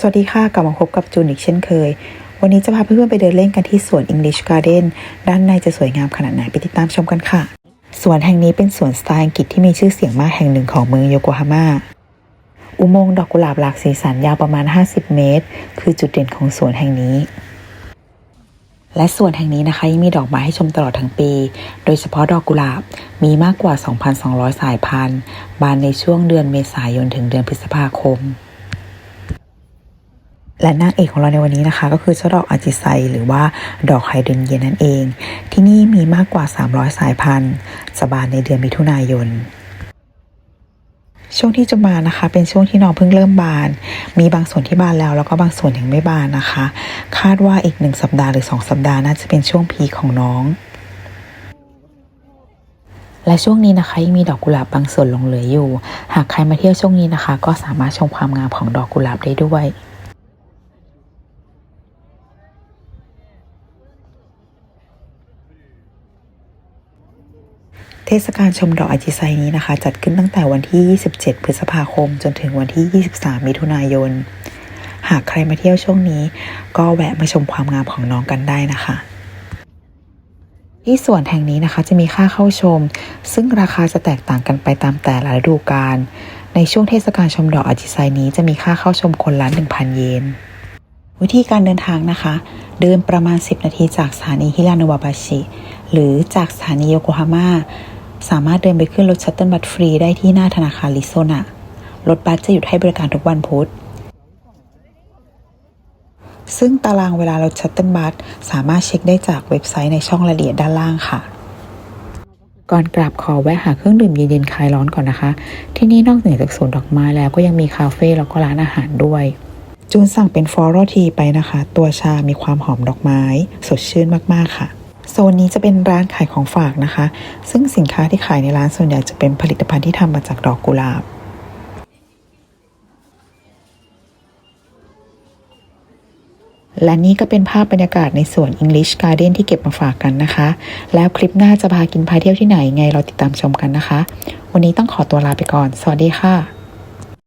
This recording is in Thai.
สวัสดีค่ะ กลับมาพบกับจูนอีกเช่นเคย วันนี้จะพาเพื่อนๆไปเดินเล่นกันที่สวน English Garden ด้านในจะสวยงามขนาดไหนไปติดตามชมกันค่ะ สวนแห่งนี้เป็นสวนสไตล์อังกฤษที่มีชื่อเสียงมากแห่งหนึ่งของเมืองโยโกฮาม่า อุโมงค์ดอกกุหลาบหลากสีสันยาวประมาณ 50 เมตร คือจุดเด่นของสวนแห่งนี้ และสวนแห่งนี้นะคะยังมีดอกไม้ให้ชมตลอดทั้งปี โดยเฉพาะดอกกุหลาบมีมากกว่า 2,200 สายพันธุ์ บานในช่วงเดือนเมษายนถึงเดือนพฤษภาคม และนางเอกของเราในวันนี้นะคะ ก็คือเจ้าดอกอาจิไซหรือว่าดอกไฮเดรนเยียนนั่นเอง ที่นี่มีมากกว่า 300 สายพันธุ์จะบานในเดือนมิถุนายน ช่วงที่จะบานนะคะ เป็นช่วงที่น้องเพิ่งเริ่มบาน มีบางส่วนที่บานแล้ว แล้วก็บางส่วนยังไม่บานนะคะ คาดว่าอีกหนึ่งสัปดาห์หรือสองสัปดาห์น่าจะเป็นช่วงพีของน้องและช่วงนี้นะคะยังมีดอกกุหลาบบางส่วนลงเหลืออยู่ หากใครมาเที่ยวช่วงนี้นะคะ ก็สามารถชมความงามของดอกกุหลาบได้ด้วย เทศกาลชมดอกอาจิไซนี้นะคะ จัดขึ้นตั้งแต่วันที่ 27 พฤษภาคม จนถึงวันที่ 23 มิถุนายน หากใครมาเที่ยวช่วงนี้ ก็แวะมาชมความงามของน้องกันได้นะคะ ที่สวนแห่งนี้นะคะจะมีค่าเข้าชม ซึ่งราคาจะแตกต่างกันไปตามแต่ละฤดูกาลในช่วงเทศกาลชมดอกอาจิไซนี้จะมีค่าเข้าชมคนละ1,000 เยนวิธีการเดินทางนะคะ เดินประมาณ 10 นาทีจากสถานีฮิราโนวาบาชิ หรือจากสถานีโยโกฮาม่า สามารถเดินไปขึ้นรถชัตเติลบัสฟรีได้ที่หน้าธนาคารลิโซนะรถบัสจะหยุดให้บริการทุกวันพุธ ซึ่งตารางเวลารถชัตเติลบัสสามารถเช็คได้จากเว็บไซต์ในช่องรายละเอียดด้านล่างค่ะ ก่อนกลับขอแวะหาเครื่องดื่มเย็นๆคลายร้อนก่อนนะคะ ที่นี่นอกเหนือจากสวนดอกไม้แล้วก็ยังมีคาเฟ่แล้วก็ร้านอาหารด้วยจูนสั่งเป็นฟลอรัลทีไปนะคะ ตัวชามีความหอมดอกไม้ สดชื่นมาก ๆ ค่ะ โซนนี้จะเป็นร้านขายของฝากนะคะ ซึ่งสินค้าที่ขายในร้านส่วนใหญ่จะเป็นผลิตภัณฑ์ที่ทำมาจากดอกกุหลาบและนี่ก็เป็นภาพบรรยากาศในสวน English Garden ที่เก็บมาฝากกันนะคะ แล้วคลิปหน้าจะพากินพาเที่ยวที่ไหนไงเราติดตามชมกันนะคะ วันนี้ต้องขอตัวลาไปก่อน สวัสดีค่ะ